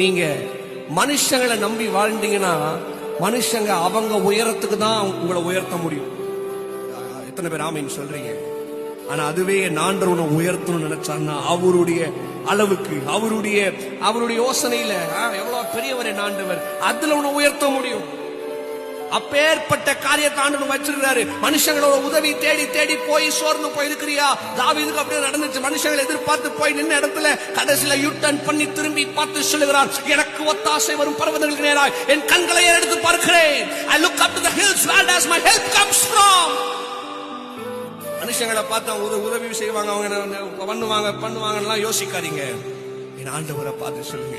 நீங்க மனுஷங்களை நம்பி வாழ்ந்தீங்கன்னா மனுஷங்க அவங்க உயரத்துக்கு தான் உங்களை உயர்த்த முடியும். எத்தனை பேர் ஆமின்னு சொல்றீங்க? ஆனா அதுவே நான் உன்னை உயர்த்தணும்னு நினைச்சான்னா அவருடைய அளவுக்கு அவருடைய அவருடைய யோசனையில எவ்வளவு பெரியவர் நான்றவர் அதுல உன்னை உயர்த்த முடியும். அப்பேற்பட்ட காரியத்தை ஆண்டு வச்சிருக்காரு மனுஷங்களோட உதவி தேடி தேடி போய் சோர்ந்து போய் இருக்கிறியா தாவீதுக்கு அப்படியே நடந்துச்சு. மனுஷங்களை எதிர்பார்த்து போய் நின்ன இடத்துல கடைசியில யூ டர்ன் பண்ணி திரும்பி பார்த்து சொல்லுகிறார் எனக்கு ஒத்தாசை வரும் பர்வதங்களுக்கு நேராய். என் கண்களை எடுத்து பார்க்கிறேன்? I look up to the hills where does my help comes from மனுஷங்களை பார்த்து உத- உதவி செய்வாங்க அவங்க என்ன பண்ணுவாங்க பண்ணுவாங்கலாம் யோசிக்காதீங்க. என் ஆண்டவரை பார்த்து சொல்லுங்க.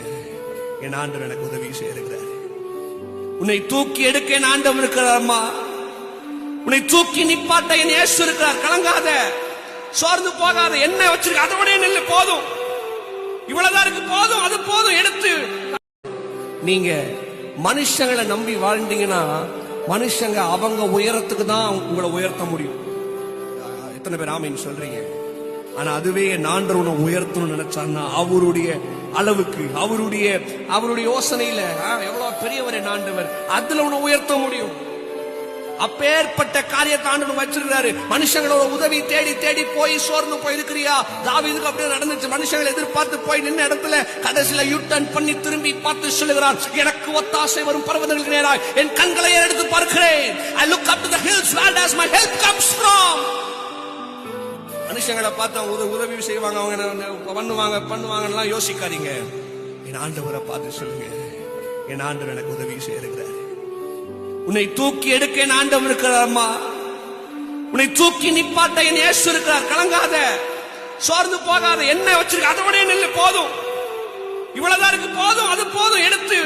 என் ஆண்டவர் எனக்கு உதவி செய்யிருக்கிறார் உன்னை தூக்கி எடுக்க என் ஆண்டவன் இருக்கிறார்மா? உன்னை தூக்கி நிப்பாட்ட என் ஏசு இருக்கிறார். கலங்காத சோர்ந்து போகாத என்ன வச்சிருக்க அதை நெல் போதும். இவ்வளவுதான் இருக்கு போதும் அது போதும் எடுத்து. நீங்க மனுஷங்களை நம்பி வாழ்ந்தீங்கன்னா மனுஷங்க அவங்க உயரத்துக்கு தான் உங்களை உயர்த்த முடியும். எத்தனை பேர் ஆமைன்னு சொல்றீங்க? ஆனா அதுவே நான் உன்னை உயர்த்தணும்னு நினைச்சான்னா அவருடைய அளவுக்கு அவருடைய அவருடைய யோசனையில எவ்வளவு பெரியவர் என் ஆண்டவர். அதுல உன்னை உயர்த்த முடியும். அப்பேற்பட்ட காரியத்தை ஆண்டு வச்சிருக்காரு மனுஷங்களோட உதவி தேடி தேடி போய் சோர்ந்து போய் இருக்கிறியா தாவீதுக்கு அப்படியே நடந்துச்சு. மனுஷங்களை எதிர்பார்த்து போய் நின்ன இடத்துல கடைசியில யூ டர்ன் பண்ணி திரும்பி பார்த்து சொல்லுகிறார் எனக்கு ஒத்தாசை வரும் பர்வதங்களுக்கு நேராய். என் கண்களை எடுத்து பார்க்கிறேன். I look up to the hills where does my help comes from மனுஷங்களை பார்த்தா அவங்க உத- உதவி செய்வாங்க அவங்க பண்ணுவாங்க பண்ணுவாங்கலாம் யோசிக்காதீங்க. என் ஆண்டவரை பார்த்து சொல்லுங்க. என் ஆண்டவர் எனக்கு உதவி செய்யிருக்கிறார் உன்னை தூக்கி எடுக்க என் ஆண்டவர் இருக்கிறார்மா உன்னை தூக்கி நிப்பாட்ட என் ஏசு இருக்கிறார். கலங்காத. சோர்ந்து போகாத. என்ன வச்சிருக்க. அதை விட நெல்லு. போதும். இவ்வளவுதான் இருக்கு. போதும். அது போதும். எடுத்து